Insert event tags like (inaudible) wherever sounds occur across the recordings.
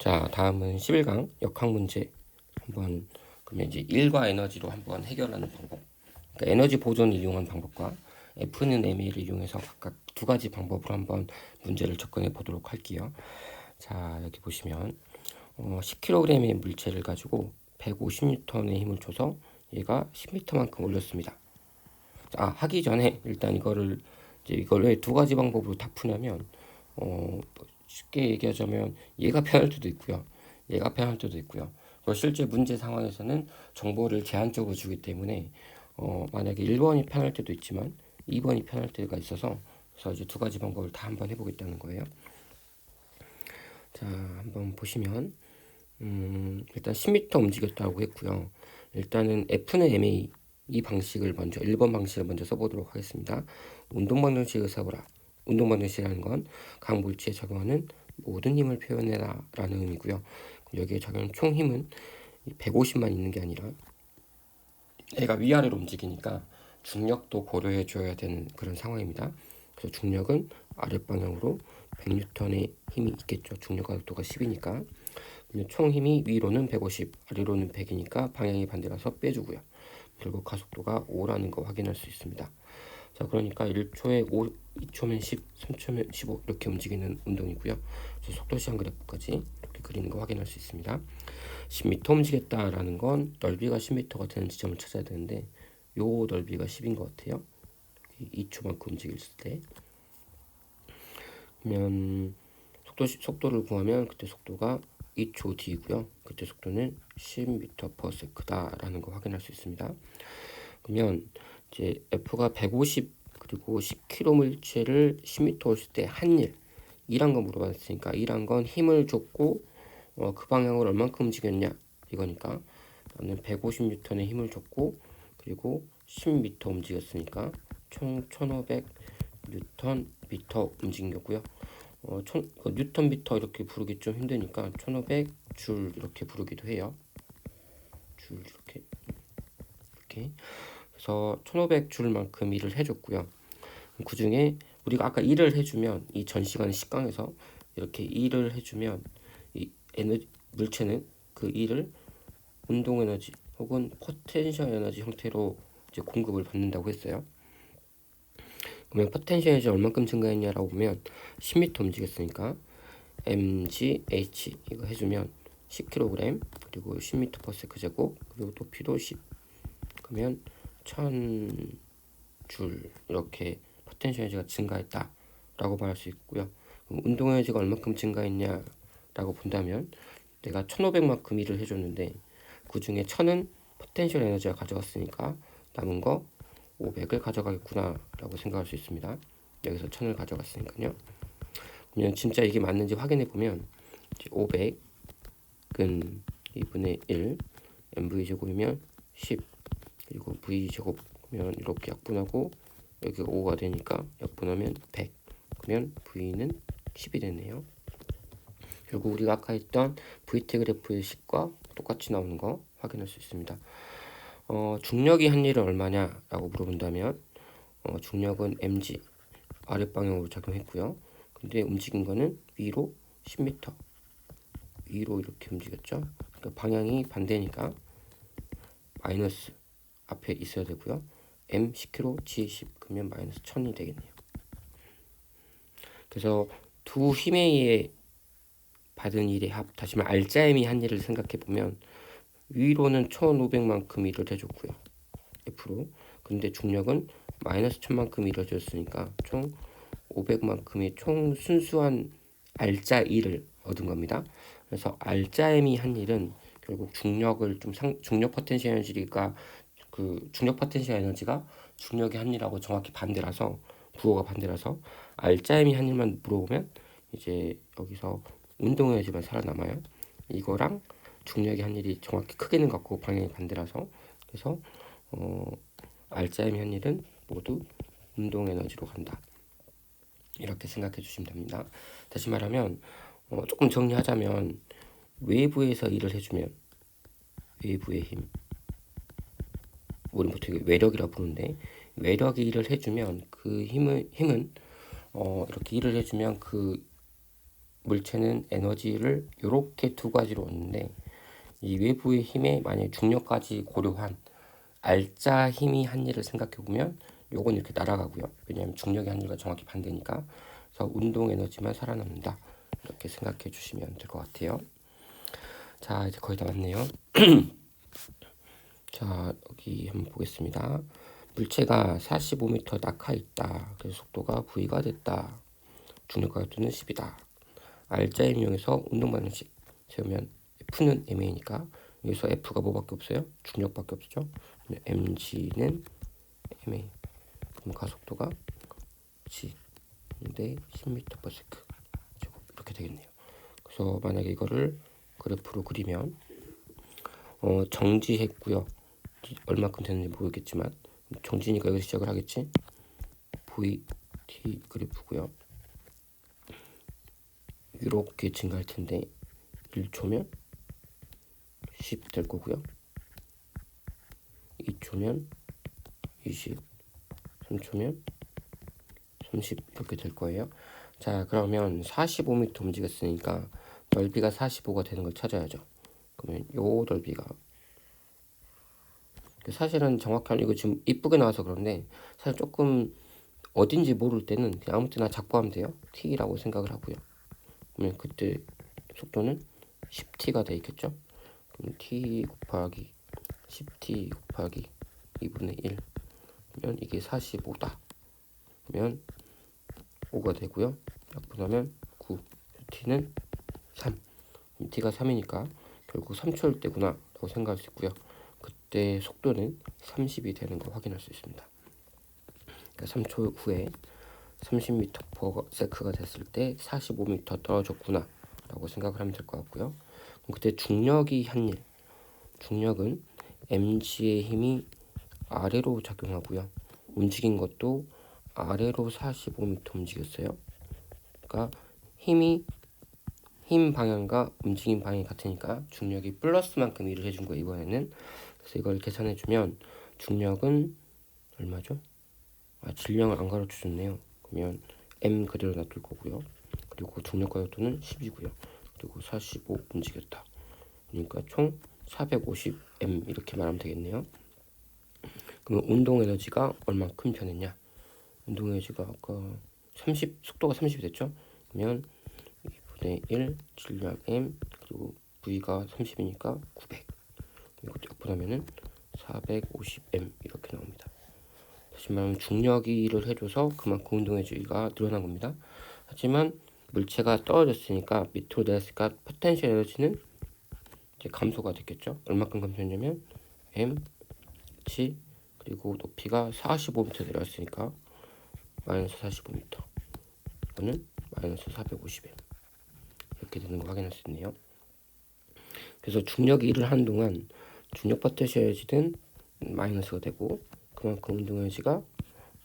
자, 다음은 11강 역학 문제 한번 그러면 이제 일과 에너지로 한번 해결하는 방법. 그러니까 에너지 보존을 이용한 방법과 F는 MA를 이용해서 각각 두 가지 방법으로 한번 문제를 접근해 보도록 할게요. 자, 여기 보시면 어, 10kg의 물체를 가지고 150N의 힘을 줘서 얘가 10m만큼 올렸습니다. 자, 하기 전에 일단 이거를 이제 이걸 왜 두 가지 방법으로 다 푸냐면 어, 쉽게 얘기하자면 얘가 편할 수도 있고요. 얘가 편할 수도 있고요. 그리고 실제 문제 상황에서는 정보를 제한적으로 주기 때문에 어, 만약에 1번이 편할 때도 있지만 2번이 편할 때가 있어서 그래서 이제 두 가지 방법을 다 한번 해보겠다는 거예요. 자, 한번 보시면 음, 일단 10m 움직였다고 했고요. 일단은 F는 MA 이 방식을 먼저 1번 방식을 먼저 써보도록 하겠습니다. 운동 방정식을 써보라. 운동 방정식이라는 건 각 물체에 적용하는 모든 힘을 표현해라 라는 의미고요. 여기에 적용하는 총 힘은 150만 있는 게 아니라 얘가 위아래로 움직이니까 중력도 고려해 줘야 되는 그런 상황입니다. 그래서 중력은 아랫방향으로 100N의 힘이 있겠죠. 중력 가속도가 10이니까. 총 힘이 위로는 150, 아래로는 100이니까 방향이 반대라서 빼주고요. 결국 가속도가 5라는 거 확인할 수 있습니다. 자, 그러니까 1초에 5, 2초면 10, 3초면 15 이렇게 움직이는 운동이고요. 그래서 속도 시한 그래프까지 이렇게 그리는 거 확인할 수 있습니다. 10m 움직였다라는 건 넓이가 10m가 되는 지점을 찾아야 되는데 요 넓이가 10인 것 같아요. 2초만큼 움직일 때. 그러면 속도 속도를 구하면 그때 속도가 2초 뒤고요. 그때 속도는 10m/s다라는 거 확인할 수 있습니다. 그러면 이제 F가 150 그리고 10kg 물체를 10m 올릴 때 한 일, 이란 거 물어봤으니까 이란 건 힘을 줬고 어, 그 방향으로 얼만큼 움직였냐 이거니까 나는 150N의 힘을 줬고 그리고 10m 움직였으니까 총 1500N 미터 움직인 거고요. 어, 천, 그 뉴턴 미터 이렇게 부르기 좀 힘드니까 1500 줄 이렇게 부르기도 해요. 줄 이렇게 이렇게 그래서 1500줄만큼 일을 해줬고요. 그 중에 우리가 아까 일을 해주면 이 전 시간 식강에서 이렇게 일을 해주면 이 에너지 물체는 그 일을 운동 에너지 혹은 포텐셜 에너지 형태로 이제 공급을 받는다고 했어요. 그러면 포텐셜 에너지 얼만큼 증가했냐라고 보면 10m 움직였으니까 mgh 이거 해주면 10kg 그리고 10m per s 제곱 그리고 높이도 10 그러면 1000줄 이렇게 포텐셜 에너지가 증가했다 라고 말할 수 있고요. 운동 에너지가 얼만큼 증가했냐 라고 본다면 내가 1500만큼 일을 해줬는데 그 중에 1000은 포텐셜 에너지가 가져갔으니까 남은 거 500을 가져가겠구나 라고 생각할 수 있습니다. 여기서 1000을 가져갔으니까요. 그러면 진짜 이게 맞는지 확인해 보면 500은 2분의 1 mv 제곱이면 10 그리고 v 제곱이면 이렇게 약분하고 여기가 5가 되니까 약분하면 100 그러면 v는 10이 되네요. 결국 우리가 아까 했던 vt 그래프의 식과 똑같이 나오는 거 확인할 수 있습니다. 어, 중력이 한 일은 얼마냐 라고 물어본다면 어, 중력은 mg 아랫방향으로 작용했고요. 근데 움직인 거는 위로 10m 위로 이렇게 움직였죠. 그러니까 방향이 반대니까 마이너스 앞에 있어야 되고요. m 10kg, g 10 그러면 마이너스 1000이 되겠네요. 그래서 두 힘에 의해 받은 일의 합, 다시 말해 알짜임이 한 일을 생각해 보면 위로는 1500만큼 일을 해줬고요. F로. 근데 중력은 마이너스 1000만큼 이루어졌으니까 총 500만큼의 총 순수한 알짜 1을 얻은 겁니다. 그래서 알짜임이 한 일은 결국 중력을 좀 상, 중력 포텐셜 에너지가 그 중력 포텐셜 에너지가 중력의 한 일하고 정확히 반대라서 부호가 반대라서 알짜임이 한 일만 물어보면 이제 여기서 운동 에너지만 살아남아요. 이거랑 중력의 한 일이 정확히 크게는 같고 방향이 반대라서 그래서 어, 알짜임이 한 일은 모두 운동 에너지로 간다. 이렇게 생각해 주시면 됩니다. 다시 말하면 어, 조금 정리하자면 외부에서 일을 해주면 외부의 힘 우리 보통 외력이라 부르는데 외력이 일을 해주면 그 힘을 힘은 어, 이렇게 일을 해주면 그 물체는 에너지를 이렇게 두 가지로 얻는데 이 외부의 힘에 만약 중력까지 고려한 알짜 힘이 한 일을 생각해 보면 요건 이렇게 날아가고요. 왜냐하면 중력의 한 일과 정확히 반대니까. 그래서 운동 에너지만 살아남는다. 이렇게 생각해 주시면 될 것 같아요. 자 이제 거의 다 왔네요. (clears throat) 자 여기 한번 보겠습니다. 물체가 45m 낙하 있다. 그래서 속도가 V가 됐다. 중력과 각도는 10이다. 알짜임 이용해서 운동 방식 세우면 F는 MA니까 여기서 F가 뭐밖에 없어요? 중력밖에 없죠. mg는 ma. 그럼 가속도가 g 대 10m/s 제곱 이렇게 되겠네요. 그래서 만약에 이거를 그래프로 그리면 어, 정지했고요. 얼마큼 되는지 모르겠지만 정지니까 여기서 시작을 하겠지. v t 그래프고요. 이렇게 증가할 텐데 1초면 10 될 거고요. 2초면 20, 3초면 30 이렇게 될 거예요. 자, 그러면 45m 움직였으니까 넓이가 45가 되는 걸 찾아야죠. 그러면 요 넓이가 사실은 정확한 이거 지금 이쁘게 나와서 그런데 사실 조금 어딘지 모를 때는 아무 때나 작보하면 돼요. t라고 생각을 하고요. 그러면 그때 속도는 10t가 돼 있겠죠. 그럼 t 곱하기 10t 곱하기 2분의 1 그러면 이게 45다. 그러면 5가 되고요. 약분하면 9. t는 3. t가 3이니까 결국 3초일 때구나 라고 생각할 수 있고요. 그때 속도는 30이 되는 거 확인할 수 있습니다. 그러니까 3초 후에 30m/s가 됐을 때 45m 떨어졌구나 라고 생각을 하면 될 것 같고요. 그때 중력이 한 일, 중력은 mg의 힘이 아래로 작용하고요. 움직인 것도 아래로 45m 움직였어요. 그러니까 힘이 힘 방향과 움직임 방향이 같으니까 중력이 플러스만큼 일을 해준 거예요 이번에는. 그래서 이걸 계산해 주면 중력은 얼마죠? 아 질량을 안 가르쳐 줬네요. 그러면 m 그대로 놔둘 거고요. 그리고 중력과 요도는 10이고요. 그리고 45 움직였다. 그러니까 총 450m 이렇게 말하면 되겠네요. 그러면 운동 에너지가 얼마큼 변했냐? 운동 에너지가 아까 30 속도가 30이 됐죠? 그러면 2분의 1 질량 m 그리고 v가 30이니까 900 이거 약분하면은 450m 이렇게 나옵니다. 다시 말하면 중력이 일을 해줘서 그만큼 운동의 주의가 늘어난 겁니다. 하지만 물체가 떨어졌으니까 밑으로 내렸으니까 포텐셜 에너지는 이제 감소가 됐겠죠. 얼마큼 감소했냐면 m, g 그리고 높이가 45m 내려왔으니까 마이너스 45m 이거는 마이너스 450m 이렇게 되는 거 확인할 수 있네요. 그래서 중력이 일을 하는 동안 중력 포텐셜 에너지는 마이너스가 되고 그만큼 운동 에너지가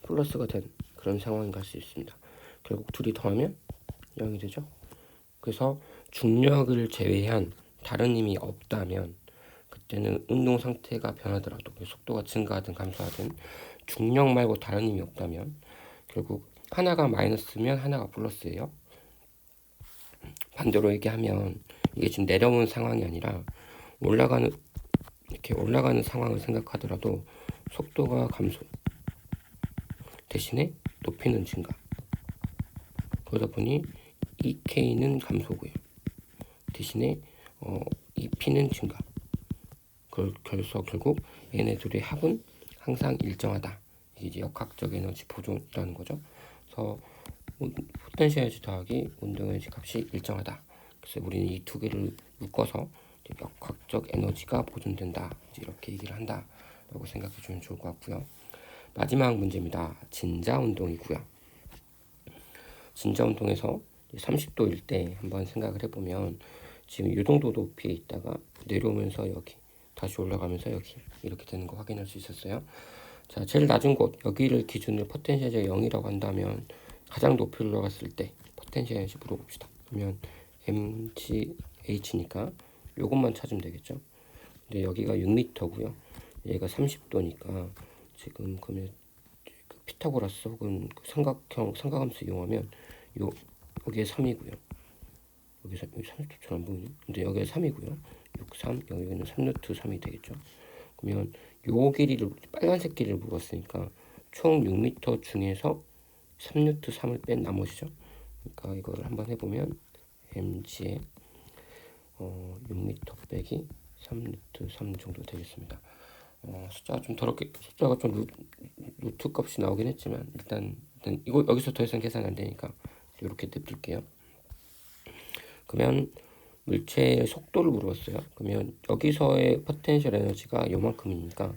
플러스가 된 그런 상황이 갈 수 있습니다. 결국 둘이 더하면 0이 되죠. 그래서 중력을 제외한 다른 힘이 없다면 그때는 운동 상태가 변하더라도 속도가 증가하든 감소하든 중력 말고 다른 힘이 없다면 결국 하나가 마이너스면 하나가 플러스예요. 반대로 얘기하면 이게 지금 내려오는 상황이 아니라 올라가는 이렇게 올라가는 상황을 생각하더라도 속도가 감소 대신에 높이는 증가. 그러다 보니 EK는 감소고요. 대신에 어, EP는 증가. 그래서 결국 얘네들의 합은 항상 일정하다. 이제 역학적 에너지 보존이라는 거죠. 그래서 포텐셜 에너지 더하기 운동 에너지 값이 일정하다. 그래서 우리는 이 두 개를 묶어서 역학적 에너지가 보존된다. 이렇게 얘기를 한다 라고 생각해 주면 좋을 것 같고요. 마지막 문제입니다. 진자 운동이고요 진자 운동에서 30도일 때 한번 생각을 해보면 지금 이 정도 높이에 있다가 내려오면서 여기 다시 올라가면서 여기 이렇게 되는 거 확인할 수 있었어요. 자 제일 낮은 곳 여기를 기준으로 포텐셜이 0이라고 한다면 가장 높이 올라갔을 때 포텐셜 에너지 물어봅시다. 그러면 mgh니까 요것만 찾으면 되겠죠. 근데 여기가 6m고요. 얘가 30도니까 지금 그러면 그 피타고라스 혹은 그 삼각형 삼각함수 이용하면 요 여기에 3이고요. 여기서 여기 30도처럼 보이네. 근데 여기가 3이고요. 6, 3 여기는 3루트 3이 되겠죠. 그러면 요 길이를 빨간색 길이를 물었으니까 총 6m 중에서 3루트 3을 뺀 나머지죠. 그러니까 이거를 한번 해보면 mg에 어, 6m 빼기 3루트 3 정도 되겠습니다. 어, 숫자가 좀 더럽게 숫자가 좀 루, 루트 값이 나오긴 했지만 일단, 일단 이거 여기서 더 이상 계산 안 되니까 이렇게 냅둘게요. 그러면 물체의 속도를 물었어요. 그러면 여기서의 포텐셜 에너지가 요만큼이니까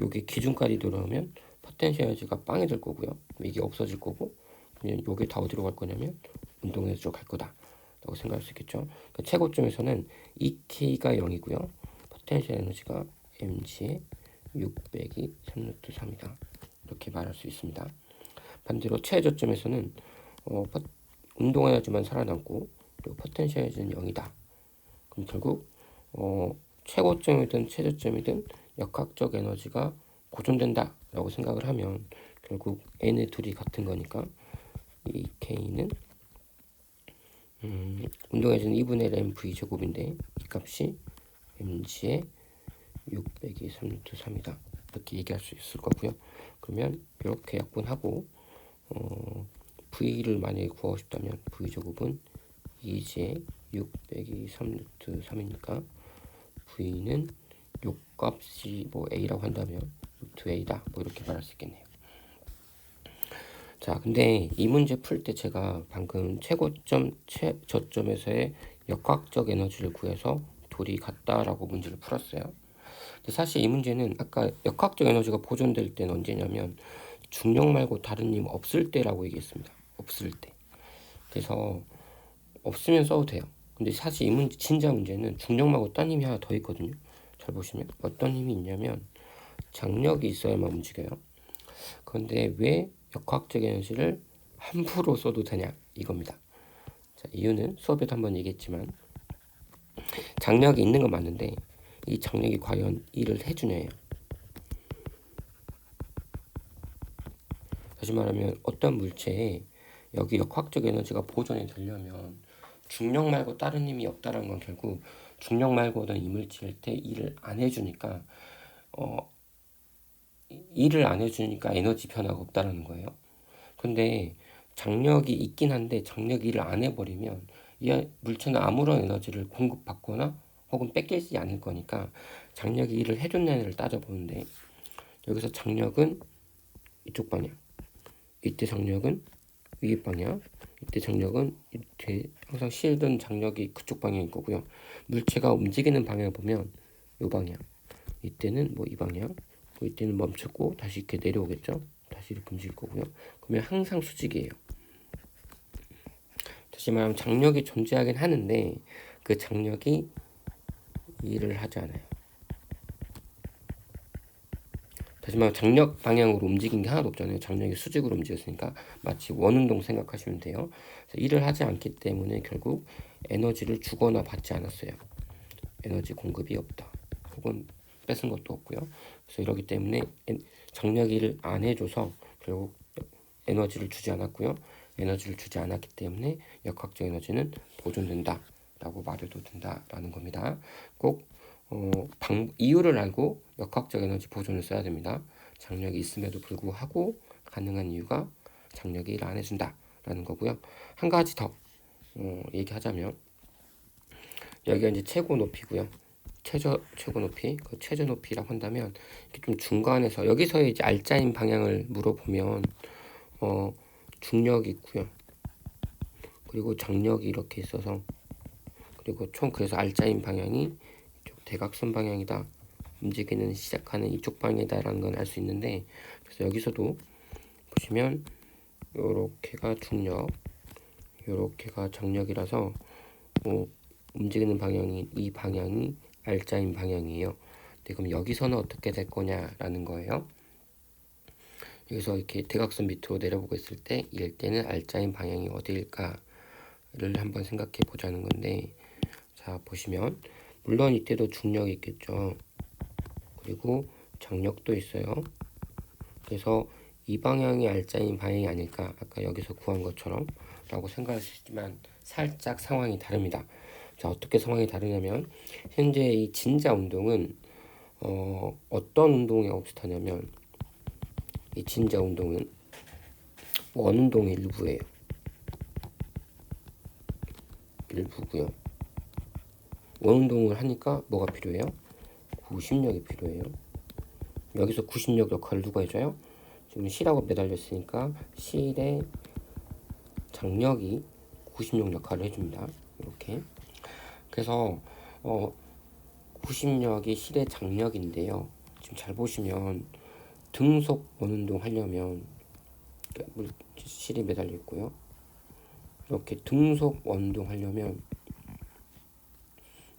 요게 기준까지 들어오면 포텐셜 에너지가 빵이 될 거고요. 이게 없어질 거고 그러면 요게 다 어디로 갈 거냐면 운동 에너지로 갈 거다. 라고 생각할 수 있겠죠. 그러니까 최고점에서는 EK가 0이고요. 포텐셜 에너지가 mg의 6 빼기 3루트 3이다. 이렇게 말할 수 있습니다. 반대로 최저점에서는 어, 포- 운동 에너지만 살아남고 그리고 포텐셜 에너지는 0이다. 그럼 결국 어, 최고점이든 최저점이든 역학적 에너지가 보존된다 라고 생각을 하면 결국 n의 둘이 같은 거니까 이 k는 음, 운동에서는 2분의 m v 제곱인데 이 값이 mg의 6 빼기 3 루트 3이다 이렇게 얘기할 수 있을 거고요. 그러면 이렇게 약분하고 어, v를 만약에 구하고 싶다면 v 제곱은 2제 6 빼기 3 루트 3이니까 v는 요 값이 뭐 a라고 한다면 루트 a다 뭐 이렇게 말할 수 있겠네요. 자, 근데 이 문제 풀 때 제가 방금 최고점 최 저점에서의 역학적 에너지를 구해서 돌이 같다라고 문제를 풀었어요. 근데 사실 이 문제는 아까 역학적 에너지가 보존될 때는 언제냐면 중력 말고 다른 힘 없을 때라고 얘기했습니다. 없을 때. 그래서 없으면 써도 돼요. 근데 사실 이 문제 진짜 문제는 중력 말고 딴 힘이 하나 더 있거든요. 잘 보시면 어떤 힘이 있냐면 장력이 있어야만 움직여요. 그런데 왜 역학적 에너지를 함부로 써도 되냐 이겁니다. 자, 이유는 수업에도 한번 얘기했지만 장력이 있는 건 맞는데 이 장력이 과연 일을 해주냐예요. 다시 말하면 어떤 물체에 여기 역학적 에너지가 보존이 되려면 중력 말고 다른 힘이 없다는 건 결국 중력 말고 어떤 힘을 칠때 일을 안 해주니까 어 일을 안 해주니까 에너지 변화가 없다라는 거예요. 근데 장력이 있긴 한데 장력이 일을 안 해버리면 이 물체는 아무런 에너지를 공급받거나 혹은 뺏기지 않을 거니까 장력이 일을 해줬냐를 따져보는데 여기서 장력은 이쪽 방향 이때 장력은 위 방향 이때 장력은 이때 항상 실든 장력이 그쪽 방향일 거고요 물체가 움직이는 방향을 보면 이 방향 이때는 뭐 이 방향 뭐 이때는 멈췄고 다시 이렇게 내려오겠죠 다시 이렇게 움직일 거고요 그러면 항상 수직이에요 다시 말하면 장력이 존재하긴 하는데 그 장력이 일을 하지 않아요. 다시 말하면 장력 방향으로 움직인 게 하나도 없잖아요. 장력이 수직으로 움직였으니까 마치 원운동 생각하시면 돼요. 일을 하지 않기 때문에 결국 에너지를 주거나 받지 않았어요. 에너지 공급이 없다. 혹은 뺏은 것도 없고요. 그래서 이러기 때문에 일을 안 해줘서 결국 에너지를 주지 않았고요. 에너지를 주지 않았기 때문에 역학적 에너지는 보존된다라고 말해도 된다라는 겁니다. 꼭 어, 방, 이유를 알고 역학적 에너지 보존을 써야 됩니다. 장력이 있음에도 불구하고 가능한 이유가 장력이 일 안 해준다라는 거고요. 한 가지 더 어, 얘기하자면 여기가 이제 최고 높이고요. 최저 최고 높이, 그 최저 높이라고 한다면 좀 중간에서 여기서의 이제 알짜인 방향을 물어보면 어 중력이 있고요. 그리고 장력이 이렇게 있어서 그리고 총 그래서 알짜인 방향이 이쪽 대각선 방향이다. 움직이는 시작하는 이쪽 방향이다라는 건 알 수 있는데 그래서 여기서도 보시면 요렇게가 중력, 요렇게가 장력이라서 뭐 움직이는 방향이 이 방향이 알짜인 방향이에요. 근데 그럼 여기서는 어떻게 될 거냐라는 거예요. 여기서 이렇게 대각선 밑으로 내려보고 있을 때 이럴 때는 알짜인 방향이 어디일까를 한번 생각해 보자는 건데 자 보시면 물론 이때도 중력이 있겠죠. 그리고 장력도 있어요. 그래서 이 방향이 알짜인 방향이 아닐까 아까 여기서 구한 것처럼 라고 있지만 살짝 상황이 다릅니다. 자, 어떻게 상황이 다르냐면 현재 이 진자 운동은 어, 어떤 운동이랑 비슷하냐면 이 진자 운동은 원 운동의 일부예요. 일부고요. 원 운동을 하니까 뭐가 필요해요? 구심력이 필요해요. 여기서 구심력 역할을 누가 해줘요? 지금 실하고 매달렸으니까 실의 장력이 구심력 역할을 해줍니다. 이렇게. 그래서 어, 구심력이 실의 장력인데요. 지금 잘 보시면 등속 원운동 하려면 물 실이 매달려 있고요. 이렇게 등속 원운동 하려면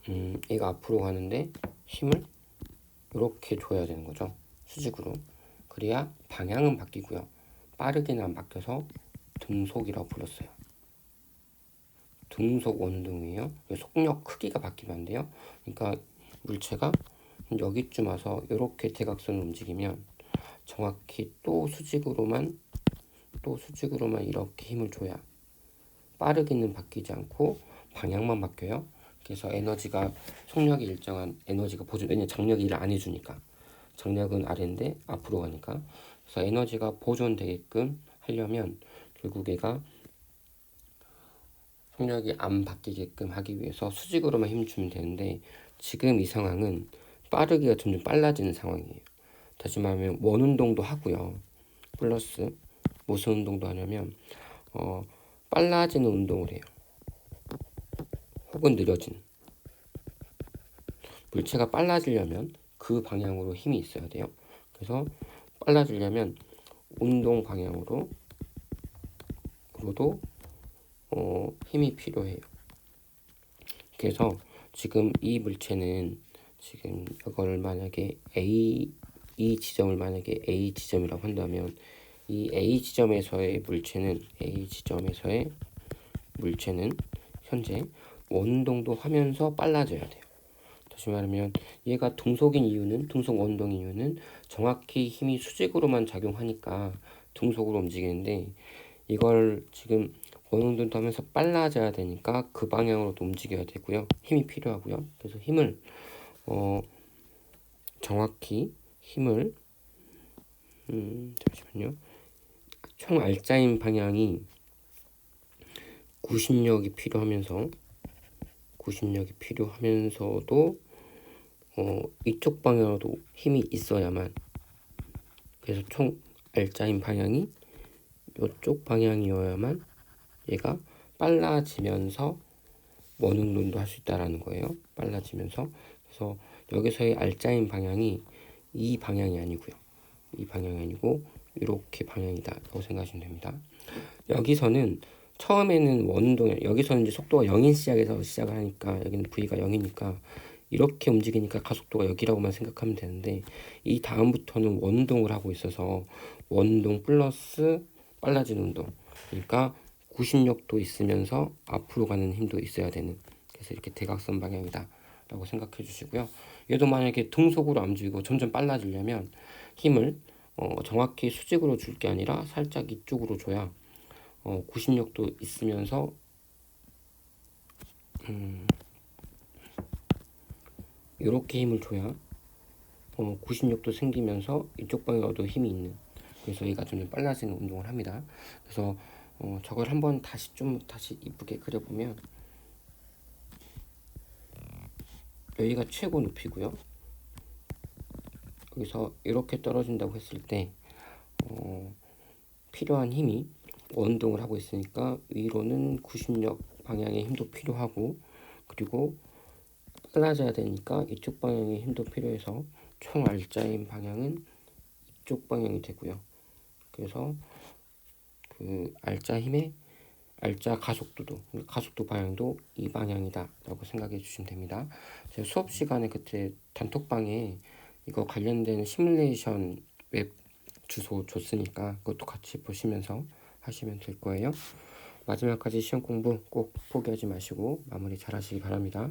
음, 얘가 앞으로 가는데 힘을 이렇게 줘야 되는 거죠. 수직으로. 그래야 방향은 바뀌고요. 빠르게는 안 바뀌어서 등속이라고 불렀어요. 등속 원동이에요. 속력 크기가 바뀌면 안 돼요. 그러니까 물체가 여기쯤 와서 이렇게 대각선을 움직이면 정확히 또 수직으로만 또 수직으로만 이렇게 힘을 줘야 빠르게는 바뀌지 않고 방향만 바뀌어요. 그래서 에너지가 속력이 일정한 에너지가 보존 왜냐 장력이 일을 안 해주니까 장력은 아래인데 앞으로 가니까 그래서 에너지가 보존되게끔 하려면 결국 얘가 속력이 안 바뀌게끔 하기 위해서 수직으로만 힘 주면 되는데 지금 이 상황은 빠르기가 점점 빨라지는 상황이에요. 다시 말하면 원 운동도 하고요. 플러스 무슨 운동도 하냐면 어, 빨라지는 운동을 해요. 혹은 느려진 물체가 빨라지려면 그 방향으로 힘이 있어야 돼요. 그래서 빨라지려면 운동 방향으로 로도 어, 힘이 필요해요. 그래서 지금 이 물체는 지금 이걸 만약에 A 이 지점을 만약에 A 지점이라고 한다면 이 A 지점에서의 물체는 A 지점에서의 물체는 현재 원동도 하면서 빨라져야 돼요. 다시 말하면 얘가 등속인 이유는 등속 원동인 이유는 정확히 힘이 수직으로만 작용하니까 등속으로 움직이는데 이걸 지금 원운동도 하면서 빨라져야 되니까 그 방향으로도 움직여야 되고요. 힘이 필요하고요. 그래서 힘을 어 정확히 힘을 음 잠시만요. 총 알짜인 방향이 구심력이 필요하면서 구심력이 필요하면서도 어 이쪽 방향으로도 힘이 있어야만 그래서 총 알짜인 방향이 이쪽 방향이어야만 얘가 빨라지면서 원운동도 할 수 있다라는 거예요. 빨라지면서 그래서 여기서의 알짜인 방향이 이 방향이 아니고요. 이 방향이 아니고 이렇게 방향이다라고 생각하시면 됩니다. 여기서는 처음에는 원운동 여기서는 이제 속도가 0인 시작에서 시작을 하니까 여기는 V가 0이니까 이렇게 움직이니까 가속도가 여기라고만 생각하면 되는데 이 다음부터는 원운동을 하고 있어서 원운동 플러스 빨라진 운동 그러니까 구심력도 있으면서 앞으로 가는 힘도 있어야 되는 그래서 이렇게 대각선 방향이다 라고 생각해 주시고요 얘도 만약에 등속으로 안 주고 점점 빨라지려면 힘을 어, 정확히 수직으로 줄 게 아니라 살짝 이쪽으로 줘야 어, 구심력도 있으면서 음, 이렇게 힘을 줘야 어, 구심력도 생기면서 이쪽 방향으로도 힘이 있는 그래서 얘가 점점 빨라지는 운동을 합니다. 그래서 어, 저걸 한번 다시 좀 다시 이쁘게 그려보면 여기가 최고 높이고요. 여기서 이렇게 떨어진다고 했을 때 어, 필요한 힘이 원동을 하고 있으니까 위로는 구심력 방향의 힘도 필요하고 그리고 빨라져야 되니까 이쪽 방향의 힘도 필요해서 총 알짜인 방향은 이쪽 방향이 되고요. 그래서 그 알짜 힘의 알짜 가속도도 가속도 방향도 이 방향이다라고 생각해 주시면 됩니다. 제가 수업 시간에 그때 단톡방에 이거 관련된 시뮬레이션 웹 주소 줬으니까 그것도 같이 보시면서 하시면 될 거예요. 마지막까지 시험 공부 꼭 포기하지 마시고 마무리 잘 하시기 바랍니다.